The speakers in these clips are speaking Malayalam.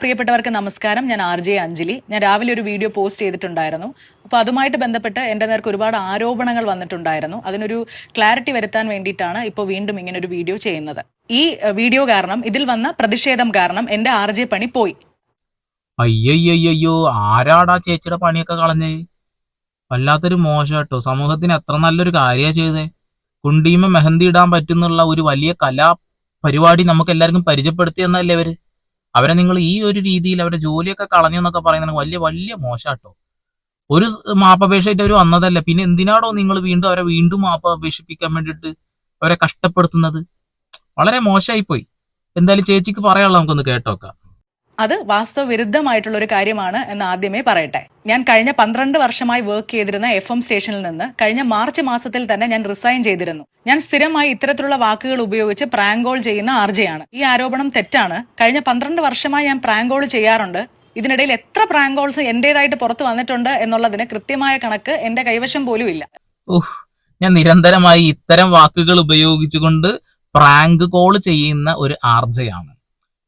പ്രിയപ്പെട്ടവർക്ക് നമസ്കാരം. ഞാൻ ആർ ജെ അഞ്ജലി. ഞാൻ രാവിലെ ഒരു വീഡിയോ പോസ്റ്റ് ചെയ്തിട്ടുണ്ടായിരുന്നു. അപ്പോൾ അതുമായിട്ട് ബന്ധപ്പെട്ട് എന്റെ നേർക്ക് ഒരുപാട് ആരോപണങ്ങൾ വന്നിട്ടുണ്ടായിരുന്നു. അതിനൊരു ക്ലാരിറ്റി വരുത്താൻ വേണ്ടിയിട്ടാണ് ഇപ്പോൾ വീണ്ടും ഇങ്ങനെ ഒരു വീഡിയോ ചെയ്യുന്നത്. ഈ വീഡിയോ കാരണം ഇതിൽ വന്ന പ്രതിഷേധം കാരണം എന്റെ ആർ ജെ പണി പോയി. അയ്യയ്യയ്യോ ആരാടാ ചേച്ചിയുടെ പണിയൊക്കെ കളഞ്ഞേ? വല്ലാത്തൊരു മോശം കേട്ടോ. സമൂഹത്തിന് എത്ര നല്ലൊരു കാര്യമാണ് ചെയ്തേ. കുണ്ടീമ മെഹന്തി ഇടാൻ പറ്റുന്നുള്ള ഒരു വലിയ കലാ പരിപാടി നമുക്ക് എല്ലാവർക്കും പരിചയപ്പെടുത്തി എന്നല്ലേ അവർ അവരെ നിങ്ങൾ ഈ ഒരു രീതിയിൽ അവരുടെ ജോലിയൊക്കെ കളഞ്ഞു എന്നൊക്കെ പറയുന്നത് വലിയ വലിയ മോശാട്ടോ. ഒരു മാപ്പപേക്ഷയായിട്ട് അവർ വന്നതല്ല. പിന്നെ എന്തിനാണോ നിങ്ങൾ വീണ്ടും അവരെ വീണ്ടും മാപ്പ് അപേക്ഷിപ്പിക്കാൻ വേണ്ടിയിട്ട് അവരെ കഷ്ടപ്പെടുത്തുന്നത്? വളരെ മോശമായി പോയി എന്തായാലും ചേച്ചിക്ക് പറയാനുള്ള നമുക്കൊന്ന് കേട്ടോക്കാം. അത് വാസ്തവ വിരുദ്ധമായിട്ടുള്ള ഒരു കാര്യമാണ് എന്ന് ആദ്യമേ പറയട്ടെ. ഞാൻ കഴിഞ്ഞ പന്ത്രണ്ട് വർഷമായി വർക്ക് ചെയ്തിരുന്ന എഫ് എം സ്റ്റേഷനിൽ നിന്ന് കഴിഞ്ഞ മാർച്ച് മാസത്തിൽ തന്നെ ഞാൻ റിസൈൻ ചെയ്തിരുന്നു. ഞാൻ സ്ഥിരമായി ഇത്തരത്തിലുള്ള വാക്കുകൾ ഉപയോഗിച്ച് പ്രാങ്കോൾ ചെയ്യുന്ന ആർജയാണ് ഈ ആരോപണം തെറ്റാണ്. കഴിഞ്ഞ പന്ത്രണ്ട് വർഷമായി ഞാൻ പ്രാങ്കോൾ ചെയ്യാറുണ്ട്. ഇതിനിടയിൽ എത്ര പ്രാങ്കോൾസ് എന്റേതായിട്ട് പുറത്തു വന്നിട്ടുണ്ട് എന്നുള്ളതിന് കൃത്യമായ കണക്ക് എന്റെ കൈവശം പോലും ഇല്ല. ഞാൻ നിരന്തരമായി ഇത്തരം വാക്കുകൾ ഉപയോഗിച്ചുകൊണ്ട് പ്രാങ്ക് കോൾ ചെയ്യുന്ന ഒരു ആർജയാണ്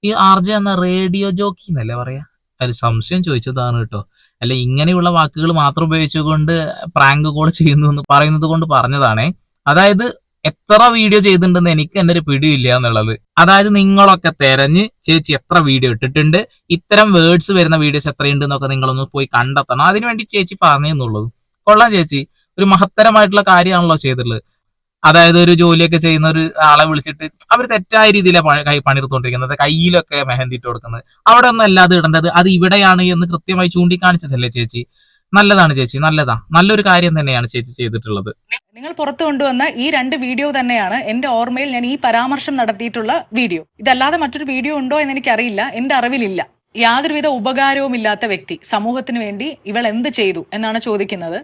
ഈ ആർ ജെ എന്ന റേഡിയോ ജോക്കി എന്നല്ലേ പറയാ? ഒരു സംശയം ചോദിച്ചതാണ് കേട്ടോ. അല്ല ഇങ്ങനെയുള്ള വാക്കുകൾ മാത്രം ഉപയോഗിച്ചുകൊണ്ട് പ്രാങ്ക് കോൾ ചെയ്യുന്നു എന്ന് പറയുന്നത് കൊണ്ട് പറഞ്ഞതാണേ. അതായത് എത്ര വീഡിയോ ചെയ്തിട്ടുണ്ടെന്ന് എനിക്ക് എന്റെ ഒരു പിടിയില്ല എന്നുള്ളത്. അതായത് നിങ്ങളൊക്കെ തെരഞ്ഞ് ചേച്ചി എത്ര വീഡിയോ ഇട്ടിട്ടുണ്ട് ഇത്തരം വേർഡ്സ് വരുന്ന വീഡിയോസ് എത്രയുണ്ട് എന്നൊക്കെ നിങ്ങളൊന്ന് പോയി കണ്ടെത്തണം. അതിനുവേണ്ടി ചേച്ചി പറഞ്ഞു എന്നുള്ളത് കൊള്ളാം ചേച്ചി. ഒരു മഹത്തരമായിട്ടുള്ള കാര്യമാണല്ലോ ചെയ്തിട്ടുള്ളത്. അതായത് ഒരു ജോലിയൊക്കെ ചെയ്യുന്ന ഒരു ആളെ വിളിച്ചിട്ട് അവർ തെറ്റായ രീതിയിലാണ് കൈ പണിയെടുത്തോണ്ടിരിക്കുന്നത്. കയ്യിലൊക്കെ മെഹന്തി ഇട്ട് കൊടുക്കുന്നത്. അവിടെ ഒന്നും അല്ലാതെ ഇടേണ്ടത് അത് ഇവിടെയാണ് എന്ന് കൃത്യമായി ചൂണ്ടിക്കാണിച്ചതല്ലേ ചേച്ചി? നല്ലതാണ് ചേച്ചി നല്ലതാ. നല്ലൊരു കാര്യം തന്നെയാണ് ചേച്ചി ചെയ്തിട്ടുള്ളത്. നിങ്ങൾ പുറത്തു കൊണ്ടുവന്ന ഈ രണ്ട് വീഡിയോ തന്നെയാണ് എന്റെ ഓർമ്മയിൽ ഞാൻ ഈ പരാമർശം നടത്തിയിട്ടുള്ള വീഡിയോ. ഇതല്ലാതെ മറ്റൊരു വീഡിയോ ഉണ്ടോ എന്ന് എനിക്കറിയില്ല. എന്റെ അറിവിലില്ല. യാതൊരുവിധ ഉപകാരവും ഇല്ലാത്ത വ്യക്തി സമൂഹത്തിന് വേണ്ടി ഇവൾ എന്ത് ചെയ്തു എന്നാണ് ചോദിക്കുന്നത്.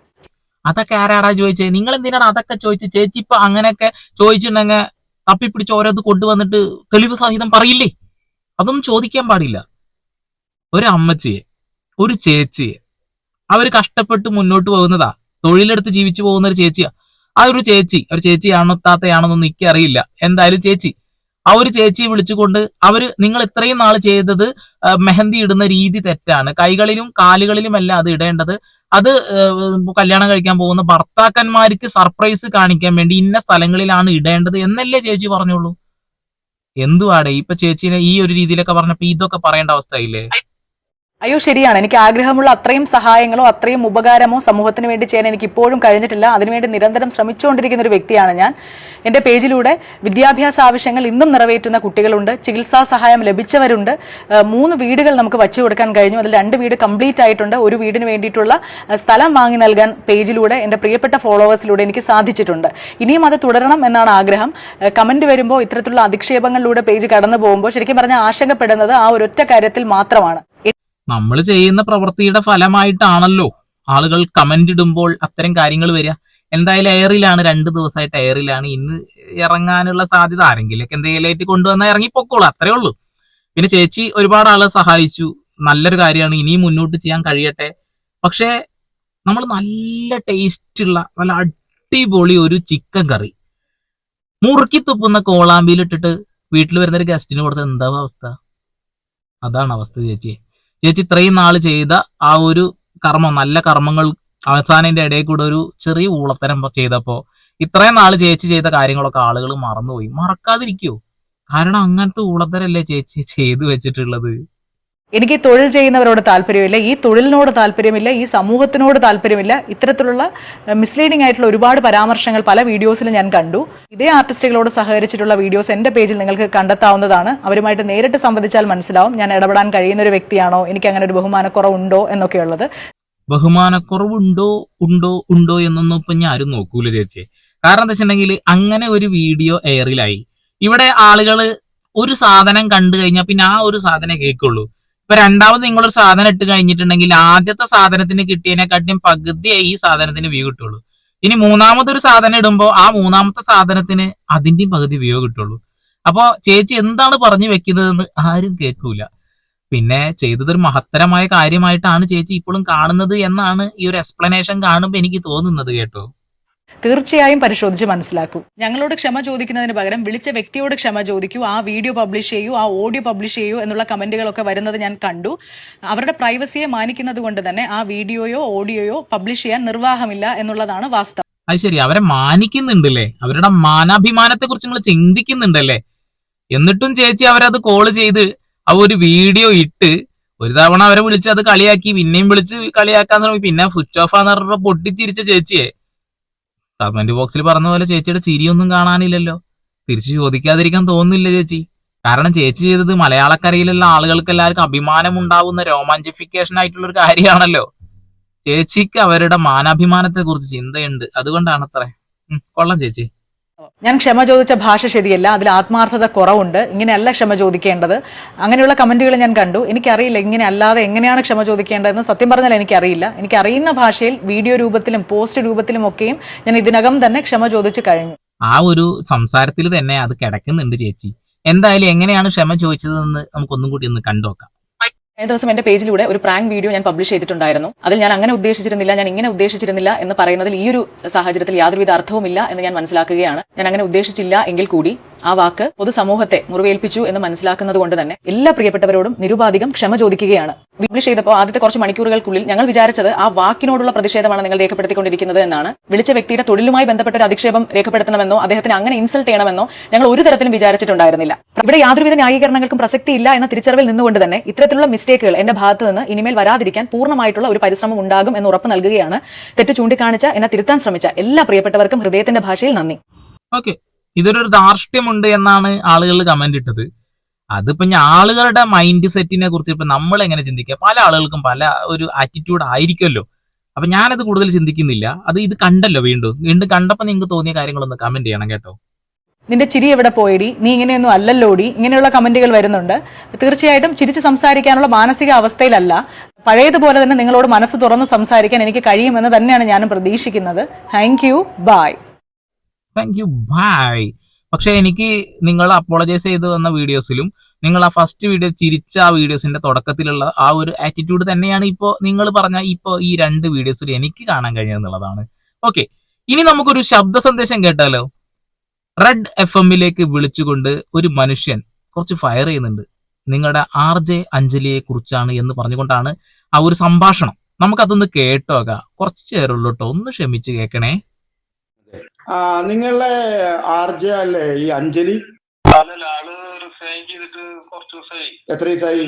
അതൊക്കെ ആരാടാ ചോദിച്ചത് നിങ്ങൾ എന്തിനാണ് അതൊക്കെ ചോദിച്ചത് ചേച്ചി ഇപ്പൊ അങ്ങനെയൊക്കെ ചോദിച്ചിട്ടുണ്ടെങ്കിൽ തപ്പിപ്പിടിച്ച് ഓരോ കൊണ്ടുവന്നിട്ട് തെളിവ് സഹിതം പറയില്ലേ? അതൊന്നും ചോദിക്കാൻ പാടില്ല. ഒരു അമ്മച്ചിയെ ഒരു ചേച്ചിയെ അവർ കഷ്ടപ്പെട്ട് മുന്നോട്ട് പോകുന്നതാ. തൊഴിലെടുത്ത് ജീവിച്ചു പോകുന്ന ഒരു ചേച്ചിയാ. ആ ഒരു ചേച്ചി ഒരു ചേച്ചിയാണോ താത്തയാണെന്നൊന്നും എനിക്ക് അറിയില്ല എന്തായാലും ചേച്ചി ആ ഒരു ചേച്ചിയെ വിളിച്ചുകൊണ്ട് അവർ നിങ്ങൾ ഇത്രയും നാൾ ചെയ്തത് മെഹന്തി ഇടുന്ന രീതി തെറ്റാണ്. കൈകളിലും കാലുകളിലുമല്ല അത് ഇടേണ്ടത്. അത് കല്യാണം കഴിക്കാൻ പോകുന്ന ഭർത്താക്കന്മാർക്ക് സർപ്രൈസ് കാണിക്കാൻ വേണ്ടി ഇന്ന സ്ഥലങ്ങളിലാണ് ഇടേണ്ടത് എന്നല്ലേ ചേച്ചി പറഞ്ഞോളൂ എന്തുവാടേ? ഇപ്പൊ ചേച്ചിനെ ഈ ഒരു രീതിയിലൊക്കെ പറഞ്ഞപ്പോ ഇതൊക്കെ പറയേണ്ട അവസ്ഥയില്ലേ അയ്യോ ശരിയാണ്. എനിക്ക് ആഗ്രഹമുള്ള അത്രയും സഹായങ്ങളോ അത്രയും ഉപകാരമോ സമൂഹത്തിന് വേണ്ടി ചെയ്യാൻ എനിക്ക് ഇപ്പോഴും കഴിഞ്ഞിട്ടില്ല. അതിനുവേണ്ടി നിരന്തരം ശ്രമിച്ചുകൊണ്ടിരിക്കുന്ന ഒരു വ്യക്തിയാണ് ഞാൻ. എന്റെ പേജിലൂടെ വിദ്യാഭ്യാസ ആവശ്യങ്ങൾ ഇന്നും നിറവേറ്റുന്ന കുട്ടികളുണ്ട്. ചികിത്സാ സഹായം ലഭിച്ചവരുണ്ട്. മൂന്ന് വീടുകൾ നമുക്ക് വച്ചു കൊടുക്കാൻ കഴിഞ്ഞു. അതിൽ രണ്ട് വീട് കംപ്ലീറ്റ് ആയിട്ടുണ്ട്. ഒരു വീടിന് വേണ്ടിയിട്ടുള്ള സ്ഥലം വാങ്ങി നൽകാൻ പേജിലൂടെ എന്റെ പ്രിയപ്പെട്ട ഫോളോവേഴ്സിലൂടെ എനിക്ക് സാധിച്ചിട്ടുണ്ട്. ഇനിയും അത് തുടരണം എന്നാണ് ആഗ്രഹം. കമന്റ് വരുമ്പോൾ ഇത്തരത്തിലുള്ള അധിക്ഷേപങ്ങളിലൂടെ പേജ് കടന്നു പോകുമ്പോൾ ശരിക്കും പറഞ്ഞാൽ ആശങ്കപ്പെടുന്നത് ആ ഒരൊറ്റ കാര്യത്തിൽ മാത്രമാണ്. നമ്മൾ ചെയ്യുന്ന പ്രവൃത്തിയുടെ ഫലമായിട്ടാണല്ലോ ആളുകൾ കമന്റ് ഇടുമ്പോൾ അത്തരം കാര്യങ്ങൾ വരിക. എന്തായാലും എയറിലാണ് രണ്ട് ദിവസമായിട്ട് എയറിലാണ് ഇന്ന് ഇറങ്ങാനുള്ള സാധ്യത ആരെങ്കിലൊക്കെ എന്തെങ്കിലും കൊണ്ടുവന്നാൽ ഇറങ്ങി പൊക്കോളൂ അത്രേ ഉള്ളൂ. പിന്നെ ചേച്ചി ഒരുപാട് ആളെ സഹായിച്ചു. നല്ലൊരു കാര്യമാണ് ഇനിയും മുന്നോട്ട് ചെയ്യാൻ കഴിയട്ടെ. പക്ഷേ നമ്മൾ നല്ല ടേസ്റ്റുള്ള നല്ല അടിപൊളി ഒരു ചിക്കൻ കറി. മുറുക്കി തുപ്പുന്ന കോളാമ്പിയിലിട്ടിട്ട് വീട്ടിൽ വരുന്ന ഒരു ഗസ്റ്റിന് കൊടുത്ത എന്താ അവസ്ഥ? അതാണ് അവസ്ഥ ചേച്ചി. ചേച്ചി ഇത്രയും നാൾ ചെയ്ത ആ ഒരു കർമ്മം നല്ല കർമ്മങ്ങൾ അവസാനിന്റെ ഇടയിൽ കൂടെ ഒരു ചെറിയ ഊളത്തരം ചെയ്തപ്പോ ഇത്രയും നാൾ ചേച്ചി ചെയ്ത കാര്യങ്ങളൊക്കെ ആളുകൾ മറന്നുപോയി. മറക്കാതിരിക്കോ? കാരണം അങ്ങനത്തെ ഊളത്തരല്ലേ ചേച്ചി ചെയ്തു വെച്ചിട്ടുള്ളത്. എനിക്ക് തൊഴിൽ ചെയ്യുന്നവരോട് താല്പര്യമില്ല ഈ തൊഴിലിനോട് താല്പര്യമില്ല ഈ സമൂഹത്തിനോട് താല്പര്യമില്ല. ഇത്തരത്തിലുള്ള മിസ്ലീഡിംഗ് ആയിട്ടുള്ള ഒരുപാട് പരാമർശങ്ങൾ പല വീഡിയോസിൽ ഞാൻ കണ്ടു. ഇതേ ആർട്ടിസ്റ്റുകളോട് സഹകരിച്ചിട്ടുള്ള വീഡിയോസ് എന്റെ പേജിൽ നിങ്ങൾക്ക് കണ്ടെത്താവുന്നതാണ്. അവരുമായിട്ട് നേരിട്ട് സംവദിച്ചാൽ മനസ്സിലാവും ഞാൻ ഇടപെടാൻ കഴിയുന്ന ഒരു വ്യക്തിയാണോ എനിക്ക് അങ്ങനെ ഒരു ബഹുമാനക്കുറവുണ്ടോ എന്നൊക്കെയുള്ളത്. ബഹുമാനക്കുറവുണ്ടോ ഉണ്ടോ ഉണ്ടോ എന്നൊന്നും ഇപ്പൊ ഞാൻ ആരും നോക്കൂല ചേച്ചി. കാരണം എന്താ വെച്ചിട്ടുണ്ടെങ്കിൽ അങ്ങനെ ഒരു വീഡിയോ എയറിലായി. ഇവിടെ ആളുകൾ ഒരു സാധനം കണ്ടു കഴിഞ്ഞാൽ പിന്നെ ആ ഒരു സാധനം കേൾക്കുള്ളൂ. ഇപ്പൊ രണ്ടാമത് നിങ്ങളൊരു സാധനം ഇട്ട് കഴിഞ്ഞിട്ടുണ്ടെങ്കിൽ ആദ്യത്തെ സാധനത്തിന് കിട്ടിയതിനെക്കാട്ടിയും പകുതിയായി ഈ സാധനത്തിന് വ്യൂ കിട്ടുള്ളൂ. ഇനി മൂന്നാമതൊരു സാധനം ഇടുമ്പോൾ ആ മൂന്നാമത്തെ സാധനത്തിന് അതിന്റെയും പകുതി വ്യൂ കിട്ടുള്ളൂ. അപ്പോൾ ചേച്ചി എന്താണ് പറഞ്ഞു വെക്കുന്നതെന്ന് ആരും കേൾക്കൂല. പിന്നെ ചെയ്തതൊരു മഹത്തരമായ കാര്യമായിട്ടാണ് ചേച്ചി ഇപ്പോഴും കാണുന്നത് എന്നാണ് ഈ ഒരു എക്സ്പ്ലനേഷൻ കാണുമ്പോൾ എനിക്ക് തോന്നുന്നത് കേട്ടോ. തീർച്ചയായും പരിശോധിച്ച് മനസ്സിലാക്കൂ. ഞങ്ങളോട് ക്ഷമ ചോദിക്കുന്നതിന് പകരം വിളിച്ച വ്യക്തിയോട് ക്ഷമ ചോദിക്കൂ. ആ വീഡിയോ പബ്ലിഷ് ചെയ്യൂ ആ ഓഡിയോ പബ്ലിഷ് ചെയ്യൂ എന്നുള്ള കമന്റുകളൊക്കെ വരുന്നത് ഞാൻ കണ്ടു. അവരുടെ പ്രൈവസിയെ മാനിക്കുന്നത് കൊണ്ട് തന്നെ ആ വീഡിയോയോ ഓഡിയോയോ പബ്ലിഷ് ചെയ്യാൻ നിർവാഹമില്ല എന്നുള്ളതാണ് വാസ്തവം. അത് ശരി. അവരെ മാനിക്കുന്നുണ്ടല്ലേ? അവരുടെ മാനാഭിമാനത്തെ കുറിച്ച് നിങ്ങൾ ചിന്തിക്കുന്നുണ്ടല്ലേ? എന്നിട്ടും ചേച്ചി അവരത് കോൾ ചെയ്ത് ആ ഒരു വീഡിയോ ഇട്ട് ഒരു തവണ അവരെ വിളിച്ച് അത് കളിയാക്കി പിന്നെയും വിളിച്ച് കളിയാക്കാൻ തുടങ്ങി പിന്നെ സ്വിച്ച് ഓഫ് ആന്ന് പറഞ്ഞ പൊട്ടിച്ചിരിച്ച ചേച്ചിയെ കമന്റ് ബോക്സിൽ പറഞ്ഞ പോലെ ചേച്ചിയുടെ ചിരിയൊന്നും കാണാനില്ലല്ലോ. തിരിച്ചു ചോദിക്കാതിരിക്കാൻ തോന്നുന്നില്ല ചേച്ചി. കാരണം ചേച്ചി ചെയ്തത് മലയാളക്കരയിലുള്ള ആളുകൾക്ക് എല്ലാവർക്കും അഭിമാനം ഉണ്ടാവുന്ന രോമാഞ്ചിഫിക്കേഷൻ ആയിട്ടുള്ള ഒരു കാര്യമാണല്ലോ. ചേച്ചിക്ക് അവരുടെ മാനാഭിമാനത്തെ കുറിച്ച് ചിന്തയുണ്ട്. അതുകൊണ്ടാണ് അത്ര കൊള്ളാം ചേച്ചി. ഞാൻ ക്ഷമ ചോദിച്ച ഭാഷ ശരിയല്ല അതിൽ ആത്മാർത്ഥത കുറവുണ്ട്. ഇങ്ങനെയല്ല ക്ഷമ ചോദിക്കേണ്ടത്. അങ്ങനെയുള്ള കമന്റുകൾ ഞാൻ കണ്ടു. എനിക്കറിയില്ല ഇങ്ങനെ അല്ലാതെ എങ്ങനെയാണ് ക്ഷമ ചോദിക്കേണ്ടതെന്ന്. സത്യം പറഞ്ഞാൽ എനിക്കറിയില്ല. എനിക്ക് അറിയുന്ന ഭാഷയിൽ വീഡിയോ രൂപത്തിലും പോസ്റ്റ് രൂപത്തിലും ഒക്കെയും ഞാൻ ഇതിനകം തന്നെ ക്ഷമ ചോദിച്ചു കഴിഞ്ഞു. ആ ഒരു സംസാരത്തിൽ തന്നെ അത് കിടക്കുന്നുണ്ട് ചേച്ചി. എന്തായാലും എങ്ങനെയാണ് ക്ഷമ ചോദിച്ചതെന്ന് നമുക്കൊന്നും കൂടി ഒന്ന് കണ്ടുനോക്കാം കഴിഞ്ഞ ദിവസം എന്റെ പേജിലൂടെ ഒരു പ്രാങ്ക് വീഡിയോ ഞാൻ പബ്ലിഷ് ചെയ്തിട്ടുണ്ടായിരുന്നു. അതിൽ ഞാൻ അങ്ങനെ ഉദ്ദേശിച്ചിരുന്നില്ല ഞാൻ ഇങ്ങനെ ഉദ്ദേശിച്ചിരുന്നില്ല എന്ന് പറയുന്നതിൽ ഈ ഒരു സാഹചര്യത്തിൽ യാതൊരുവിധ അർത്ഥവുമില്ല എന്ന് ഞാൻ മനസ്സിലാക്കുകയാണ്. ഞാൻ അങ്ങനെ ഉദ്ദേശിച്ചില്ല എങ്കിൽ കൂടി ആ വാക്ക് പൊതുസമൂഹത്തെ മുറിവേൽപ്പിച്ചു എന്ന് മനസ്സിലാക്കുന്നത് കൊണ്ട് തന്നെ എല്ലാ പ്രിയപ്പെട്ടവരോടും നിരുപാധികം ക്ഷമ ചോദിക്കുകയാണ്. വിപ്ലിഷ് ചെയ്തപ്പോൾ ആദ്യത്തെ കുറച്ച് മണിക്കൂറുകൾക്കുള്ളിൽ ഞങ്ങൾ വിചാരിച്ചത് ആ വാക്കിനോടുള്ള പ്രതിഷേധമാണ് നിങ്ങൾ രേഖപ്പെടുത്തിക്കൊണ്ടിരിക്കുന്നത് എന്നാണ്. വിളിച്ച വ്യക്തിയുടെ തൊഴിലുമായി ബന്ധപ്പെട്ട ഒരു അധിക്ഷേപം രേഖപ്പെടുത്തണമെന്നോ അദ്ദേഹത്തിന് അങ്ങനെ ഇൻസൾട്ട് ചെയ്യണമെന്നോ ഞങ്ങൾ ഒരു തരത്തിലും വിചാരിച്ചിട്ടുണ്ടായിരുന്നില്ല. ഇവിടെ യാതൊരുവിധ ന്യായീകരണങ്ങൾക്കും പ്രസക്തിയില്ല എന്ന തിരിച്ചറിവിൽ നിന്നുകൊണ്ട് തന്നെ ഇത്തരത്തിലുള്ള മിസ്റ്റേക്കുകൾ എന്റെ ഭാഗത്ത് നിന്ന് ഇനിമേൽ വരാതിരിക്കാൻ പൂർണമായിട്ടുള്ള ഒരു പരിശ്രമം ഉണ്ടാകും എന്ന് ഉറപ്പ് നൽകുകയാണ്. തെറ്റ് ചൂണ്ടിക്കാണിച്ച എന്നെ തിരുത്താൻ ശ്രമിച്ച എല്ലാ പ്രിയപ്പെട്ടവർക്കും ഹൃദയത്തിന്റെ ഭാഷയിൽ നന്ദി. ഓക്കെ ഇതൊരു ധാർഷ്ട്യമുണ്ട് എന്നാണ് ആളുകൾ കമന്റ് ഇട്ടത്. അതിപ്പോ ഞാൻ ആളുകളുടെ മൈൻഡ് സെറ്റിനെ കുറിച്ച് ഇപ്പൊ നമ്മൾ എങ്ങനെ ചിന്തിക്കുക? പല ആളുകൾക്കും പല ഒരു ആറ്റിറ്റ്യൂഡ് ആയിരിക്കുമല്ലോ. അപ്പൊ ഞാനത് കൂടുതൽ ചിന്തിക്കുന്നില്ല. അത് ഇത് കണ്ടല്ലോ വീണ്ടും. വീണ്ടും കണ്ടപ്പോ നിങ്ങൾക്ക് തോന്നിയ കാര്യങ്ങളൊന്ന് കമന്റ് ചെയ്യണം കേട്ടോ. നിന്റെ ചിരി എവിടെ പോയിടി? നീ ഇങ്ങനെയൊന്നും അല്ലല്ലോടി? ഇങ്ങനെയുള്ള കമന്റുകൾ വരുന്നുണ്ട്. തീർച്ചയായിട്ടും ചിരിച്ച് സംസാരിക്കാനുള്ള മാനസിക അവസ്ഥയിലല്ല. പഴയതുപോലെ തന്നെ നിങ്ങളോട് മനസ്സ് തുറന്ന് സംസാരിക്കാൻ എനിക്ക് കഴിയുമെന്ന് തന്നെയാണ് ഞാനും പ്രതീക്ഷിക്കുന്നത്. Thank you bye thank you bye പക്ഷെ എനിക്ക് നിങ്ങൾ അപ്പോളജൈസ് ചെയ്ത് വന്ന വീഡിയോസിലും നിങ്ങൾ ആ ഫസ്റ്റ് വീഡിയോ ചിരിച്ച ആ വീഡിയോസിന്റെ തുടക്കത്തിലുള്ള ആ ഒരു ആറ്റിറ്റ്യൂഡ് തന്നെയാണ് ഇപ്പോൾ നിങ്ങൾ പറഞ്ഞ ഇപ്പോൾ ഈ രണ്ട് വീഡിയോസിൽ എനിക്ക് കാണാൻ കഴിയുന്നുള്ളതാണ് ഓക്കെ ഇനി നമുക്കൊരു ശബ്ദ സന്ദേശം കേട്ടാലോ? റെഡ് എഫ് എമ്മിലേക്ക് വിളിച്ചുകൊണ്ട് ഒരു മനുഷ്യൻ കുറച്ച് ഫയർ ചെയ്യുന്നുണ്ട്. നിങ്ങളുടെ ആർ ജെ അഞ്ജലിയെ കുറിച്ചാണ് എന്ന് പറഞ്ഞുകൊണ്ടാണ് ആ ഒരു സംഭാഷണം. നമുക്കതൊന്ന് കേട്ടോക കുറച്ച് നേരമുള്ളൂ കേട്ടോ ഒന്ന് ക്ഷമിച്ച് കേൾക്കണേ നിങ്ങളെ ആർ ജെ അല്ലേ? ഈ അഞ്ജലി? എത്ര ദിവസമായി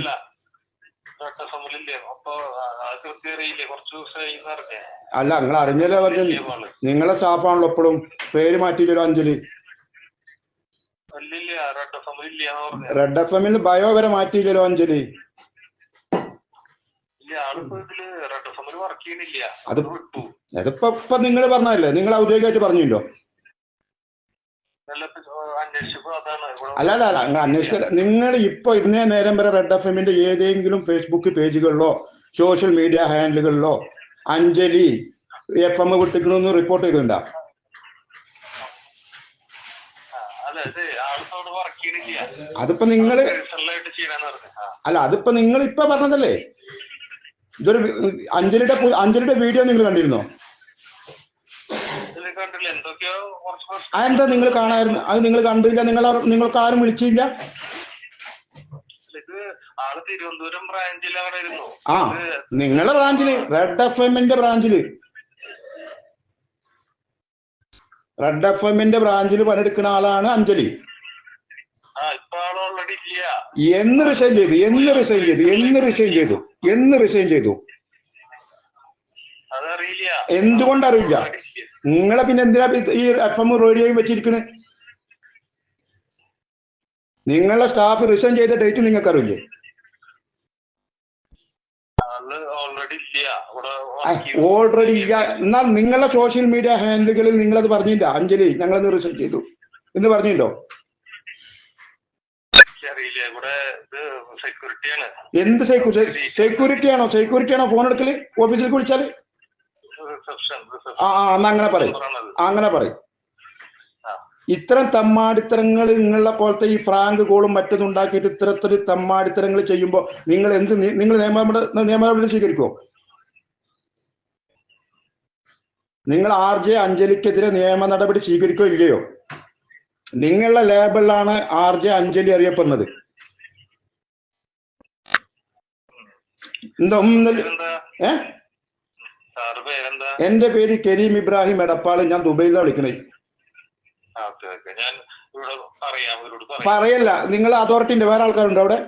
അല്ല നിങ്ങൾ അറിഞ്ഞല്ലേ പറഞ്ഞു വലിയ ആൾ. നിങ്ങളെ സ്റ്റാഫാണല്ലോ എപ്പോഴും പേര് മാറ്റിയില്ലല്ലോ അഞ്ജലി. റെഡ് എഫ് എമ്മിൽ ബയോ വരെ മാറ്റിയില്ലല്ലോ അഞ്ജലി. അത് വിട്ടു. അതിപ്പോ ഇപ്പൊ നിങ്ങൾ പറഞ്ഞല്ലേ. നിങ്ങൾ ഔദ്യോഗികമായിട്ട് പറഞ്ഞില്ലോ അല്ല അല്ല അല്ല. നിങ്ങൾ അന്വേഷിക്കില്ല നിങ്ങൾ ഇപ്പൊ ഇന്നേ നേരം വരെ റെഡ് എഫ് എമ്മിന്റെ ഏതെങ്കിലും ഫേസ്ബുക്ക് പേജുകളിലോ സോഷ്യൽ മീഡിയ ഹാൻഡിലുകളിലോ അഞ്ജലി എഫ് എം വിട്ടിക്കണമെന്ന് റിപ്പോർട്ട് ചെയ്തിട്ടുണ്ടോ? അതിപ്പോ നിങ്ങൾ അല്ല അതിപ്പോ നിങ്ങൾ ഇപ്പൊ പറഞ്ഞതല്ലേ? ഇതൊരു അഞ്ജലിയുടെ അഞ്ജലിയുടെ വീഡിയോ നിങ്ങൾ കണ്ടിരുന്നോ? അതെന്താ നിങ്ങൾ കാണായിരുന്നു? അത് നിങ്ങൾ കണ്ടില്ല. നിങ്ങൾ നിങ്ങൾക്ക് ആരും വിളിച്ചില്ല? ഇത് ആൾ തിരുവനന്തപുരം ബ്രാഞ്ചിൽ അവിടെ ഇരുന്നു. ആ നിങ്ങളുടെ ബ്രാഞ്ചിൽ. റെഡ് എഫ് എമ്മിന്റെ ബ്രാഞ്ചിൽ. റെഡ് എഫ് എമ്മിന്റെ ബ്രാഞ്ചിൽ പണിയെടുക്കുന്ന ആളാണ് അഞ്ജലി. എന്ന് റിസൈൻ ചെയ്തു. എന്ന് റിസൈൻ ചെയ്തു. എന്ന് റിസൈൻ ചെയ്തു. എന്ന് റിസൈൻ ചെയ്തു. എന്തുകൊണ്ട് അറിയില്ല നിങ്ങളെ പിന്നെ എന്തിനാ ഈ എഫ് എം റേഡിയോയും വെച്ചിരിക്കുന്നത് നിങ്ങളെ സ്റ്റാഫ് റിസൈൻ ചെയ്ത ഡേറ്റ് നിങ്ങൾക്ക് അറിയില്ലേ. ഓൾറെഡി ഇല്ല. എന്നാൽ നിങ്ങളുടെ സോഷ്യൽ മീഡിയ ഹാൻഡിലുകളിൽ നിങ്ങളത് പറഞ്ഞില്ല. അഞ്ജലി ഞങ്ങളത് റിസൈൻ ചെയ്തു. എന്ന് പറഞ്ഞില്ലോ. അറിയില്ല ഇവിടെ ഇത് സെക്യൂരിറ്റിയാണ് എന്ത് സെക്യൂരിറ്റി ആണോ? സെക്യൂരിറ്റി ആണോ ഫോൺ എടുക്കൽ? ഓഫീസിലേക്ക് വിളിച്ചാൽ? ആ എന്നാ അങ്ങനെ പറയും. അങ്ങനെ പറയും. ഇത്തരം തമ്മാടിത്തരങ്ങൾ നിങ്ങളെ പോലത്തെ ഈ ഫ്രാങ്ക് കോളും മറ്റൊന്നും ഉണ്ടാക്കിയിട്ട് ഇത്തരത്തിൽ തമ്മാടിത്തരങ്ങൾ ചെയ്യുമ്പോൾ നിങ്ങൾ എന്ത് നിങ്ങൾ നിയമ നിയമ നടപടി സ്വീകരിക്കുമോ നിങ്ങൾ ആർ ജെ അഞ്ജലിക്കെതിരെ നിയമ നടപടി സ്വീകരിക്കോ ഇല്ലയോ? നിങ്ങളുടെ ലേബിളിലാണ് ആർ ജെ അഞ്ജലി അറിയപ്പെടുന്നത്. എന്താ ഏ? എന്റെ പേര് കരീം ഇബ്രാഹിം എടപ്പാൾ ഞാൻ ദുബൈയിലാണ് വിളിക്കണേ. പറയല്ല നിങ്ങൾ അതോറിറ്റിന്റെ വേറെ ആൾക്കാരുണ്ടോ അവിടെ?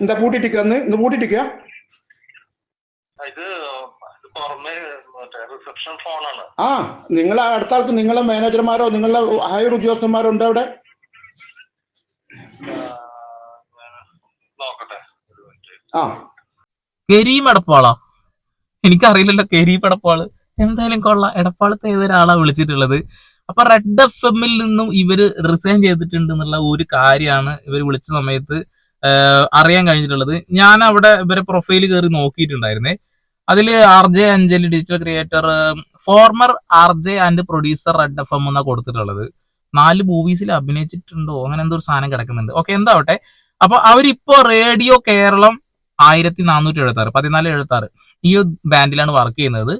എന്താ കൂട്ടിട്ടിക്കുക ഇന്ന് പൂട്ടിട്ടിക്ക ഇത് ആ നിങ്ങൾ അടുത്ത ആൾക്ക് നിങ്ങളെ മാനേജർമാരോ നിങ്ങളുടെ ഹയർ ഉദ്യോഗസ്ഥന്മാരോ ഉണ്ടോ അവിടെ നോക്കട്ടെ. ആ. കരീം എടപ്പാളാ. എനിക്കറിയില്ലല്ലോ കരീം എടപ്പാൾ. എന്തായാലും കൊള്ളാം. എടപ്പാളത്തെ ഏതൊരാളാ വിളിച്ചിട്ടുള്ളത്? അപ്പൊ റെഡ് എഫ് എമ്മിൽ നിന്നും ഇവർ റിസൈൻ ചെയ്തിട്ടുണ്ട് എന്നുള്ള ഒരു കാര്യമാണ് ഇവർ വിളിച്ച സമയത്ത് അറിയാൻ കഴിഞ്ഞിട്ടുള്ളത്. ഞാൻ അവിടെ ഇവരെ പ്രൊഫൈൽ കയറി നോക്കിയിട്ടുണ്ടായിരുന്നേ. അതിൽ R J Anjali digital creator former R J and producer Red F M എന്നാണ് കൊടുത്തിട്ടുള്ളത്. നാല് മൂവീസിൽ അഭിനയിച്ചിട്ടുണ്ടോ? അങ്ങനെ എന്തോ ഒരു സാധനം കിടക്കുന്നുണ്ട്. ഓക്കെ എന്താവട്ടെ? അപ്പൊ അവരിപ്പോ റേഡിയോ കേരളം ആയിരത്തി നാനൂറ്റി എഴുപത്തി പതിനാല് എഴുപത്തി ഈ ബാൻഡിലാണ് വർക്ക് ചെയ്യുന്നത്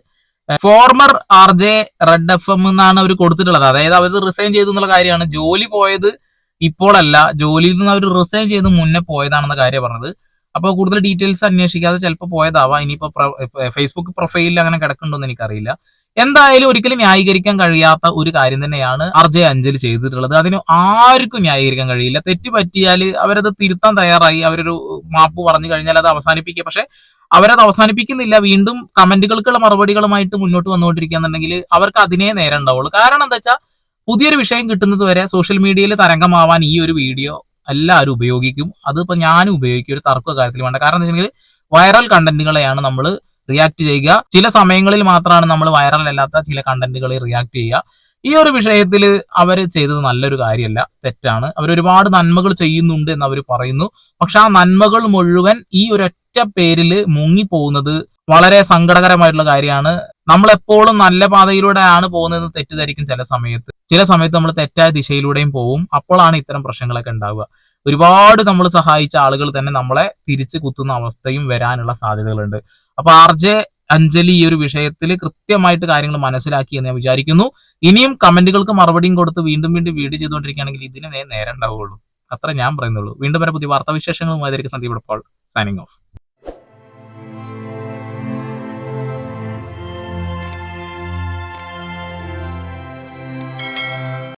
former R J Red F M എന്നാണ് അവർ കൊടുത്തിട്ടുള്ളത്. അതായത് അവർ റിസൈൻ ചെയ്തു എന്നുള്ള കാര്യമാണ്. ജോലി പോയത് ഇപ്പോഴല്ല. ജോലിയിൽ നിന്ന് അവർ റിസൈൻ ചെയ്ത് മുന്നേ പോയതാണെന്ന കാര്യം പറഞ്ഞത്. അപ്പോൾ കൂടുതൽ ഡീറ്റെയിൽസ് അന്വേഷിക്കാതെ ചിലപ്പോൾ പോയതാവാം. ഇനിയിപ്പോൾ ഫേസ്ബുക്ക് പ്രൊഫൈലിൽ അങ്ങനെ കിടക്കുന്നുണ്ടോ എനിക്കറിയില്ല. എന്തായാലും ഒരിക്കലും ന്യായീകരിക്കാൻ കഴിയാത്ത ഒരു കാര്യം തന്നെയാണ് അർജയ അഞ്ജലി ചെയ്തിട്ടുള്ളത്. അതിന് ആർക്കും ന്യായീകരിക്കാൻ കഴിയില്ല. തെറ്റ് പറ്റിയാൽ അവരത് തിരുത്താൻ തയ്യാറായി. അവരൊരു മാപ്പ് പറഞ്ഞു കഴിഞ്ഞാൽ അത് അവസാനിപ്പിക്കുക പക്ഷെ അവരത് അവസാനിപ്പിക്കുന്നില്ല. വീണ്ടും കമന്റുകൾക്കുള്ള മറുപടികളുമായിട്ട് മുന്നോട്ട് വന്നുകൊണ്ടിരിക്കുകയെന്നുണ്ടെങ്കിൽ അവർക്ക് അതിനെ നേരം ഉണ്ടാവുള്ളൂ. കാരണം എന്താ വെച്ചാൽ പുതിയൊരു വിഷയം കിട്ടുന്നത് വരെ സോഷ്യൽ മീഡിയയിൽ തരംഗമാവാൻ ഈ ഒരു വീഡിയോ എല്ലാവരും ഉപയോഗിക്കും. അതിപ്പോ ഞാനും ഉപയോഗിക്കും. ഒരു തർക്ക കാര്യത്തിൽ വേണ്ട. കാരണം എന്താ വെച്ചിട്ടുണ്ടെങ്കിൽ വൈറൽ കണ്ടന്റുകളെയാണ് നമ്മൾ റിയാക്ട് ചെയ്യുക. ചില സമയങ്ങളിൽ മാത്രമാണ് നമ്മൾ വൈറൽ അല്ലാത്ത ചില കണ്ടന്റുകളെ റിയാക്ട് ചെയ്യുക. ഈ ഒരു വിഷയത്തിൽ അവർ ചെയ്തത് നല്ലൊരു കാര്യമല്ല. തെറ്റാണ്. അവർ ഒരുപാട് നന്മകൾ ചെയ്യുന്നുണ്ട് എന്ന് അവർ പറയുന്നു. പക്ഷെ ആ നന്മകൾ മുഴുവൻ ഈ ഒരൊറ്റ പേരിൽ മുങ്ങിപ്പോകുന്നത് വളരെ സങ്കടകരമായിട്ടുള്ള കാര്യമാണ്. നമ്മൾ എപ്പോഴും നല്ല പാതയിലൂടെയാണ് പോകുന്നത് തെറ്റിദ്ധരിക്കും ചില സമയത്ത്. ചില സമയത്ത് നമ്മൾ തെറ്റായ ദിശയിലൂടെയും പോവും അപ്പോഴാണ് ഇത്തരം പ്രശ്നങ്ങളൊക്കെ ഉണ്ടാവുക. ഒരുപാട് നമ്മൾ സഹായിച്ച ആളുകൾ തന്നെ നമ്മളെ തിരിച്ചു കുത്തുന്ന അവസ്ഥയും വരാനുള്ള സാധ്യതകളുണ്ട്. അപ്പൊ ആർ ജെ അഞ്ജലി ഈ ഒരു വിഷയത്തിൽ കൃത്യമായിട്ട് കാര്യങ്ങൾ മനസ്സിലാക്കി എന്ന് ഞാൻ വിചാരിക്കുന്നു. ഇനിയും കമന്റുകൾക്ക് മറുപടിയും കൊടുത്ത് വീണ്ടും വീണ്ടും വീഡിയോ ചെയ്തുകൊണ്ടിരിക്കുകയാണെങ്കിൽ ഇതിന് നേരം ഉണ്ടാവുകയുള്ളൂ. അത്ര ഞാൻ പറയുന്നുള്ളൂ. വീണ്ടും വരെ പുതിയ വാർത്താവിശേഷങ്ങളുമായി സന്ദീപ് ഇപ്പോൾ സൈനിങ് ഓഫ്